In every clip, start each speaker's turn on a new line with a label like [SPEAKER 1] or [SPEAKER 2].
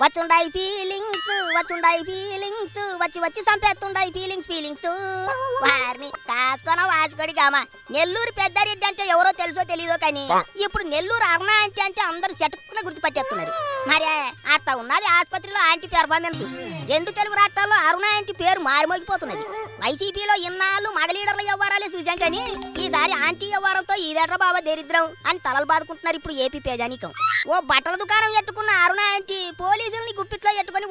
[SPEAKER 1] వచ్చుండాయి feelings వచ్చుండాయి feelings వచ్చి వచ్చి సంపేస్తుండాయి feelings feelings వారిని కాసుకొన వాసుకోడి గామ నెల్లూరు పెద్దారెడ్డి అంటే ఎవరో తెలుసో తెలీదో కానీ ఇప్పుడు నెల్లూరు అరుణ అంటే అంటే అందరూ చెట్టుకున్న గుర్తుపట్టేస్తున్నారు. మరే అట్లా ఉన్నది ఆసుపత్రిలో ఆంటీ పెర్ఫార్మెన్స్ రెండు తెలుగు రాష్ట్రాల్లో అరుణ ఆంటీ పేరు మారిమోగిపోతున్నది. వైసీపీలో ఇన్నాళ్ళు మగ లీడర్ల వ్యవహారాలే చూసాం కానీ ఈసారి ఆంటీ వ్యవహారంతో ఇదేట్రా బాబా దరిద్రం అని తలలు బాదుకుంటున్నారు ఇప్పుడు ఏపీ పేజానికం ఓ బట్టల దుకాణం ఎట్టుకున్న అరుణ ఆంటీ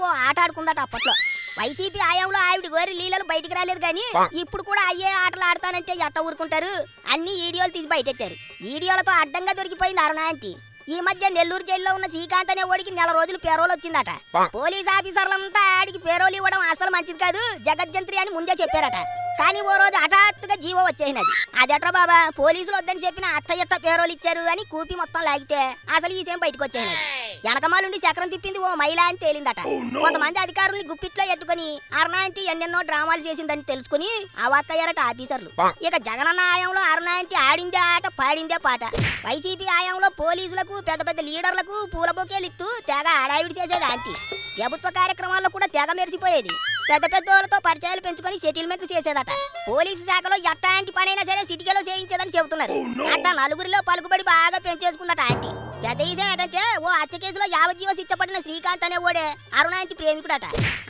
[SPEAKER 1] ఓ ఆట ఆడుకుందట అప్పట్లో. వైసీపీ ఆయంలో ఆవిడ గోరి లీలలు బయటికి రాలేదు కానీ ఇప్పుడు కూడా అయ్యే ఆటలు ఆడతానంటే ఎట్ట ఊరుకుంటారు? అన్ని ఈడియోలు తీసి బయటెట్టారు. ఈడియోలతో అడ్డంగా దొరికిపోయింది అరుణ ఆంటీ. ఈ మధ్య నెల్లూరు జైల్లో ఉన్న శ్రీకాంత్ అనే ఓడికి నెల రోజులు పేరోలు వచ్చిందట. పోలీస్ ఆఫీసర్లంతా ఆడికి పేరోలు ఇవ్వడం అసలు మంచిది కాదు జగజ్జంత్రి అని ముందే చెప్పారట. కానీ ఓ రోజు హఠాత్తుగా జీవో వచ్చేసినది. అదట్రా బాబా? పోలీసులు వద్దని చెప్పిన అట్ట ఎట్ట పేరోలు ఇచ్చారు అని కూపి మొత్తం లాగితే అసలు ఈ విషయం బయటకు వచ్చేసినది. వెనకమాలుండి చక్రం తిప్పింది ఓ మహిళ అని తేలిందట. కొంతమంది అధికారుల్ని గుప్పిట్లో ఎట్టుకుని అరుణాంటి ఎన్నెన్నో డ్రామాలు చేసిందని తెలుసుకుని అవాక్కయ్యారట ఆఫీసర్లు. ఇక జగనన్న ఆయంలో అరుణాంటి ఆడిందే ఆట పాడిందే పాట. వైసీపీ ఆయంలో పోలీసులకు పెద్ద పెద్ద లీడర్లకు పూల బొకేలు ఇస్తూ తెగ హడావిడి చేసేది ఆంటీ. ప్రభుత్వ కార్యక్రమాల్లో కూడా తెగ మెరిసిపోయేది. పెద్ద పెద్ద వాళ్ళతో పరిచయాలు పెంచుకొని సెటిల్మెంట్లు చేసేదట. పోలీసు శాఖలో ఎట్టాంటి పనైనా సరే సిటికలో చేయించేదని చెబుతున్నారు. అట్ట నలుగురిలో పలుకుబడి బాగా పెంచేసుకుందట ఆంటీ. పెద్ద విషయం ఏంటంటే ఓ హత్య కేసులో యావజ్జీవ శిక్షపడిన శ్రీకాంత్ అనే ఓడే అరుణాంటి ప్రేమికుడట.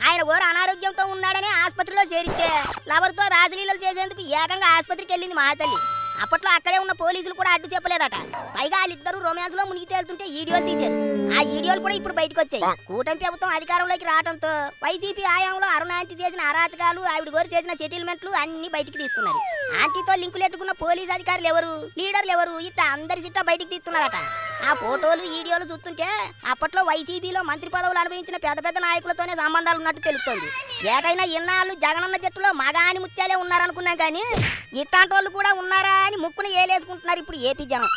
[SPEAKER 1] ఆయన ఓరు అనారోగ్యంతో ఉన్నాడని ఆసుపత్రిలో చేరితే లవర్తో రాజలీలలు చేసేందుకు ఏకంగా ఆసుపత్రికి వెళ్ళింది మా తల్లి. అప్పట్లో అక్కడే ఉన్న పోలీసులు కూడా అడ్డు చెప్పలేదట. పైగా వాళ్ళిద్దరూ రొమాన్స్లో మునిగి తేలుతుంటే ఈడియోలు తీశారు. ఆ ఈడియోలు కూడా ఇప్పుడు బయటకు వచ్చాయి. కూటమి ప్రభుత్వం అధికారంలోకి రావడంతో వైసీపీ ఆయంలో అరుణ ఆంటీ చేసిన అరాచకాలు ఆవిడ గోరు చేసిన సెటిల్మెంట్లు అన్ని బయటికి తీస్తున్నారు. ఆంటీతో లింకులు ఎట్టుకున్న పోలీస్ అధికారులు ఎవరు? లీడర్లు ఎవరు? ఇట్లా అందరి చిట్టా బయటికి తీస్తున్నారట. ఆ ఫోటోలు వీడియోలు చూస్తుంటే అప్పట్లో వైసీపీలో మంత్రి పదవులు అనుభవించిన పెద్ద పెద్ద నాయకులతోనే సంబంధాలు ఉన్నట్టు తెలుస్తోంది. ఏటైనా ఇన్నాళ్ళు జగనన్న జట్టులో మగాని ముత్యాలే ఉన్నారనుకున్నాం కానీ ఇట్లాంటి వాళ్ళు కూడా ఉన్నారా అని ముక్కును ఏలేసుకుంటున్నారు ఇప్పుడు ఏపీ జనం.